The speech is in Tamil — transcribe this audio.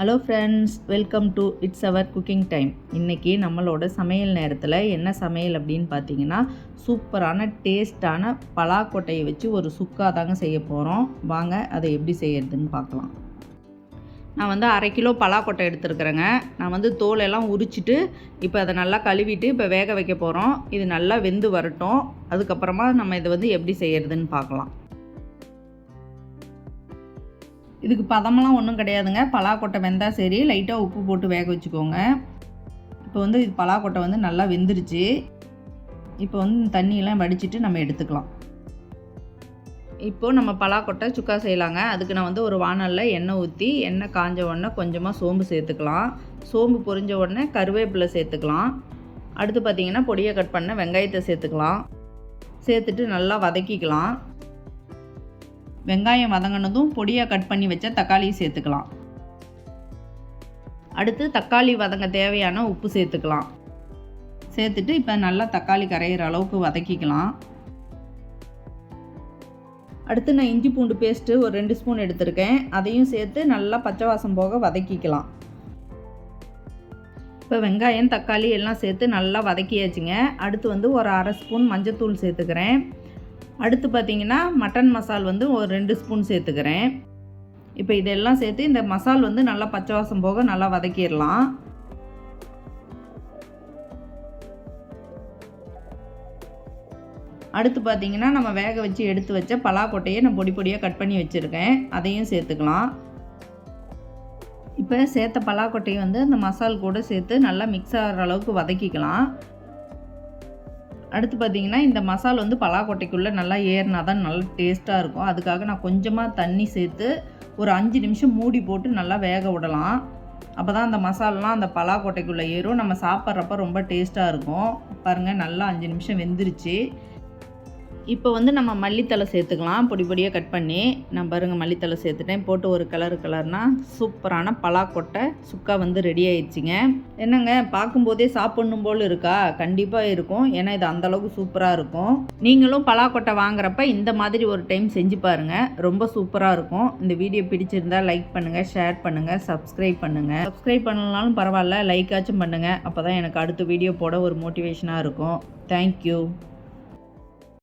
Hello friends welcome to its our cooking time இன்றைக்கி நம்மளோட சமையல் நேரத்தில் என்ன சமையல் அப்படின்னு பார்த்தீங்கன்னா சூப்பரான டேஸ்டான பலாக்கொட்டையை வச்சு ஒரு சுக்கா தாங்க செய்ய போகிறோம் வாங்க அதை எப்படி செய்யறதுன்னு பார்க்கலாம் நான் வந்து அரை கிலோ பலாக்கொட்டை எடுத்துருக்குறேங்க. நான் வந்து தோலெல்லாம் உரிச்சிட்டு இப்போ அதை நல்லா கழுவிட்டு இப்போ வேக வைக்க போகிறோம் இது நல்லா வெந்து வரட்டும். அதுக்கப்புறமா நம்ம இதை வந்து எப்படி செய்யறதுன்னு பார்க்கலாம் இதுக்கு பதமெல்லாம் ஒன்றும் கிடையாதுங்க. பலாக்கொட்டை வெந்தால் சரி லைட்டாக உப்பு போட்டு வேக வச்சுக்கோங்க. இப்போ வந்து இது பலாக்கொட்டை வந்து நல்லா வெந்துருச்சு. இப்போ வந்து தண்ணியெல்லாம் வடிச்சிட்டு நம்ம எடுத்துக்கலாம். இப்போது நம்ம பலாக்கொட்டை சுக்கா செய்யலாங்க. அதுக்கு நான் வந்து ஒரு வானலில் எண்ணெய் ஊற்றி எண்ணெய் காஞ்ச உடனே கொஞ்சமாக சோம்பு சேர்த்துக்கலாம். சோம்பு பொரிஞ்ச உடனே கருவேப்பிலை சேர்த்துக்கலாம். அடுத்து பார்த்திங்கன்னா பொடியை கட் பண்ண வெங்காயத்தை சேர்த்துக்கலாம். சேர்த்துட்டு நல்லா வதக்கிக்கலாம். வெங்காயம் வதங்கினதும் பொடியாக கட் பண்ணி வச்ச தக்காளியை சேர்த்துக்கலாம். அடுத்து தக்காளி வதங்க தேவையான உப்பு சேர்த்துக்கலாம். சேர்த்துட்டு இப்போ நல்லா தக்காளி கரையிற அளவுக்கு வதக்கிக்கலாம். அடுத்து நான் இஞ்சி பூண்டு பேஸ்ட்டு ஒரு ரெண்டு ஸ்பூன் எடுத்திருக்கேன். அதையும் சேர்த்து நல்லா பச்சை வாசம் போக வதக்கிக்கலாம். இப்போ வெங்காயம் தக்காளி எல்லாம் சேர்த்து நல்லா வதக்கியாச்சுங்க. அடுத்து வந்து ஒரு அரை ஸ்பூன் மஞ்சத்தூள் சேர்த்துக்கிறேன். அடுத்து பார்த்திங்கன்னா மட்டன் மசால் வந்து ஒரு ரெண்டு ஸ்பூன் சேர்த்துக்கிறேன். இப்போ இதெல்லாம் சேர்த்து இந்த மசால் வந்து நல்லா பச்சை வாசம் போக நல்லா வதக்கிடலாம். அடுத்து பார்த்திங்கன்னா நம்ம வேக வச்சு எடுத்து வச்ச பலாக்கொட்டையை நான் பொடி பொடியாக கட் பண்ணி வச்சுருக்கேன். அதையும் சேர்த்துக்கலாம். இப்போ சேர்த்த பலாக்கொட்டையை வந்து அந்த மசால் கூட சேர்த்து நல்லா மிக்ஸ் ஆகிற அளவுக்கு வதக்கிக்கலாம். அடுத்து பார்த்திங்கன்னா இந்த மசால் வந்து பலாக்கொட்டைக்குள்ளே நல்லா ஏறினா தான் நல்லா டேஸ்ட்டாக இருக்கும். அதுக்காக நான் கொஞ்சமாக தண்ணி சேர்த்து ஒரு அஞ்சு நிமிஷம் மூடி போட்டு நல்லா வேக விடலாம். அப்போ தான் அந்த மசாலெலாம் அந்த பலாக்கொட்டைக்குள்ளே ஏறும். நம்ம சாப்பிட்றப்ப ரொம்ப டேஸ்ட்டாக இருக்கும். பாருங்கள் நல்லா அஞ்சு நிமிஷம் வெந்துருச்சு. இப்போ வந்து நம்ம மல்லித்தலை சேர்த்துக்கலாம். பொடி பொடியாக கட் பண்ணி நான் பாருங்கள் மல்லித்தலை சேர்த்துட்டேன். போட்டு ஒரு கலர் கலர்னா சூப்பரான பலாக்கொட்டை சுக்கா வந்து ரெடி ஆயிடுச்சுங்க. என்னங்க பார்க்கும்போதே சாப்பிட்ணும் போல் இருக்கா? கண்டிப்பாக இருக்கும். ஏன்னா இது அந்தளவுக்கு சூப்பராக இருக்கும். நீங்களும் பலாக்கொட்டை வாங்குறப்ப இந்த மாதிரி ஒரு டைம் செஞ்சு பாருங்கள் ரொம்ப சூப்பராக இருக்கும். இந்த வீடியோ பிடிச்சிருந்தா லைக் பண்ணுங்கள் ஷேர் பண்ணுங்கள் சப்ஸ்கிரைப் பண்ணுங்கள் சப்ஸ்கிரைப் பண்ணலனாலும் பரவாயில்ல லைக்காச்சும் பண்ணுங்கள் அப்போ தான் எனக்கு அடுத்த வீடியோ போட ஒரு மோட்டிவேஷனாக இருக்கும். தேங்க்யூ